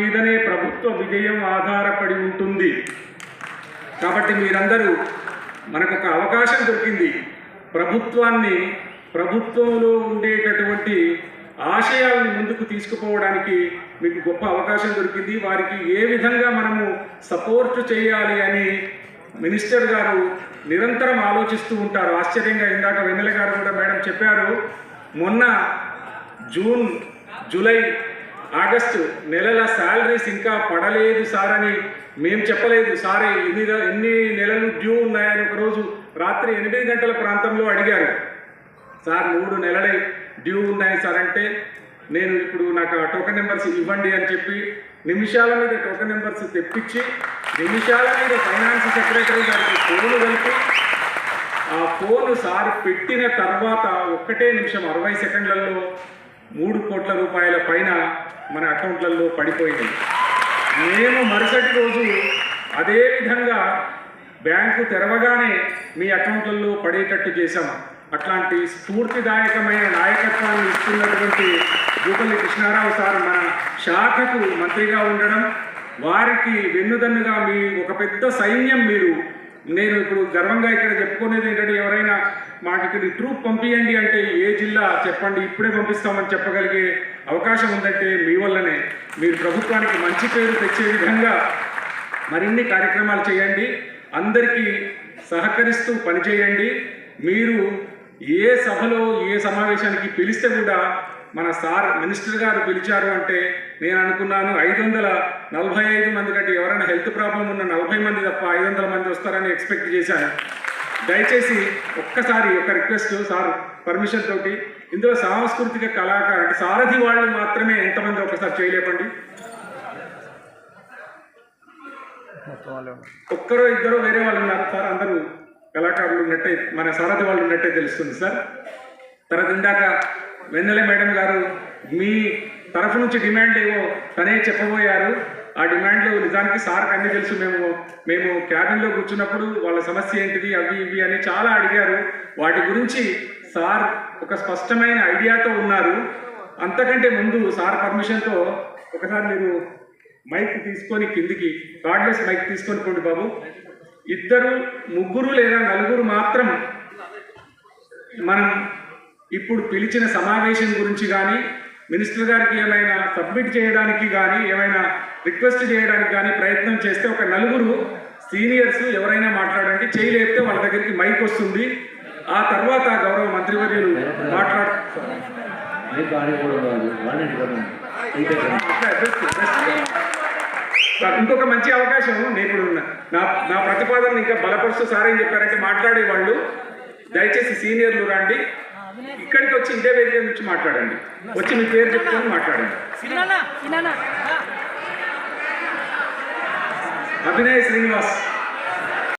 మీదనే ప్రభుత్వ విజయం ఆధారపడి ఉంటుంది. కాబట్టి మీరందరూ మనకు ఒక అవకాశం దొరికింది. ప్రభుత్వాన్ని ప్రభుత్వంలో ఉండేటటువంటి ఆశయాలను ముందుకు తీసుకుపోవడానికి మీకు గొప్ప అవకాశం దొరికింది. వారికి ఏ విధంగా మనము సపోర్ట్ చేయాలి అని మినిస్టర్ గారు నిరంతరం ఆలోచిస్తూ ఉంటారు. ఆశ్చర్యంగా ఇందాక వెన్నెల గారు కూడా మేడం చెప్పారు మొన్న జూన్ జూలై ఆగస్టు నెలల శాలరీస్ ఇంకా పడలేదు సార్ అని మేము చెప్పలేదు. సారే ఎన్ని ఎన్ని నెలలు డ్యూ ఉన్నాయని ఒకరోజు రాత్రి ఎనిమిది గంటల ప్రాంతంలో అడిగారు. సార్ మూడు నెలలే డ్యూ ఉన్నాయి సార్ అంటే నేను ఇప్పుడు నాకు ఆ టోకెన్ నెంబర్స్ ఇవ్వండి అని చెప్పి నిమిషాల మీద టోకెన్ నెంబర్స్ తెప్పించి నిమిషాల మీద ఫైనాన్స్ సెక్రటరీ గారికి ఫోన్ కలిపి ఆ ఫోన్ సార్ పెట్టిన తర్వాత ఒక్కటే నిమిషం అరవై సెకండ్లలో మూడు కోట్ల రూపాయల పైన మన అకౌంట్లలో పడిపోయింది. మేము మరుసటి రోజు అదే విధంగా బ్యాంకు తెరవగానే మీ అకౌంట్లలో పడేటట్టు చేశాము అట్లాంటి స్ఫూర్తిదాయకమైన నాయకత్వాన్ని ఇస్తున్నటువంటి జూపల్లి కృష్ణారావు సార్ మన శాఖకు మంత్రిగా ఉండడం వారికి వెన్నుదన్నుగా మీ ఒక పెద్ద సైన్యం మీరు నేను ఇప్పుడు గర్వంగా ఇక్కడ చెప్పుకునేది ఏంటంటే ఎవరైనా మాకు ఇక్కడ ట్రూప్ పంపించండి అంటే ఏ జిల్లా చెప్పండి ఇప్పుడే పంపిస్తామని చెప్పగలిగే అవకాశం ఉందంటే మీ వల్లనే. మీరు ప్రభుత్వానికి మంచి పేరు తెచ్చే విధంగా మరిన్ని కార్యక్రమాలు చేయండి అందరికీ సహకరిస్తూ పనిచేయండి. మీరు ఏ సభలో ఏ సమావేశానికి పిలిస్తే కూడా మన సార్ మినిస్టర్ గారు పిలిచారు అంటే నేను అనుకున్నాను ఐదు వందల నలభై ఐదు మంది కంటే ఎవరైనా హెల్త్ ప్రాబ్లం ఉన్న నలభై మంది తప్ప ఐదు వందల మంది వస్తారని ఎక్స్పెక్ట్ చేశాను. దయచేసి ఒక్కసారి ఒక రిక్వెస్ట్ సార్ పర్మిషన్ తోటి ఇందులో సాంస్కృతిక కళాకారు అంటే సారథి వాళ్ళు మాత్రమే ఎంతమంది ఒకసారి చేయలేపండి. ఒక్కరో ఇద్దరు వేరే వాళ్ళు ఉన్నారు సార్ అందరూ కళాకారులు ఉన్నట్టే మన సారథి వాళ్ళు ఉన్నట్టే తెలుస్తుంది సార్. తర్వాత ఇందాక వెన్నెల మేడం గారు మీ తరఫు నుంచి డిమాండ్ ఏవో తనే చెప్పబోయారు. ఆ డిమాండ్లు నిజానికి సార్కి అన్ని తెలుసు మేము మేము క్యాబిన్లో కూర్చున్నప్పుడు వాళ్ళ సమస్య ఏంటిది అవి ఇవి అని చాలా అడిగారు. వాటి గురించి సార్ ఒక స్పష్టమైన ఐడియాతో ఉన్నారు. అంతకంటే ముందు సార్ పర్మిషన్తో ఒకసారి మీరు మైక్ తీసుకొని కిందికి కార్డ్లెస్ మైక్ తీసుకొని పోండి బాబు. ఇద్దరు ముగ్గురు లేదా నలుగురు మాత్రం మనం ఇప్పుడు పిలిచిన సమావేశం గురించి కానీ మినిస్టర్ గారికి ఏమైనా సబ్మిట్ చేయడానికి కానీ ఏమైనా రిక్వెస్ట్ చేయడానికి కానీ ప్రయత్నం చేస్తే ఒక నలుగురు సీనియర్స్ ఎవరైనా మాట్లాడండి చేయలేపితే వాళ్ళ దగ్గరికి మైక్ వస్తుంది. ఆ తర్వాత గౌరవ మంత్రివర్యులు మాట్లాడు ఇంకొక మంచి అవకాశం నేను ఇప్పుడు నా నా ప్రతిపాదన ఇంకా బలపరుస్తూ సార్ ఏం చెప్పారంటే మాట్లాడే వాళ్ళు దయచేసి సీనియర్లు రండి. ఇక్కడికి వచ్చి ఇదే వేదిక నుంచి మాట్లాడండి. వచ్చి మీ పేరు చెప్పుకొని మాట్లాడండి. అభినయ్ శ్రీనివాస్.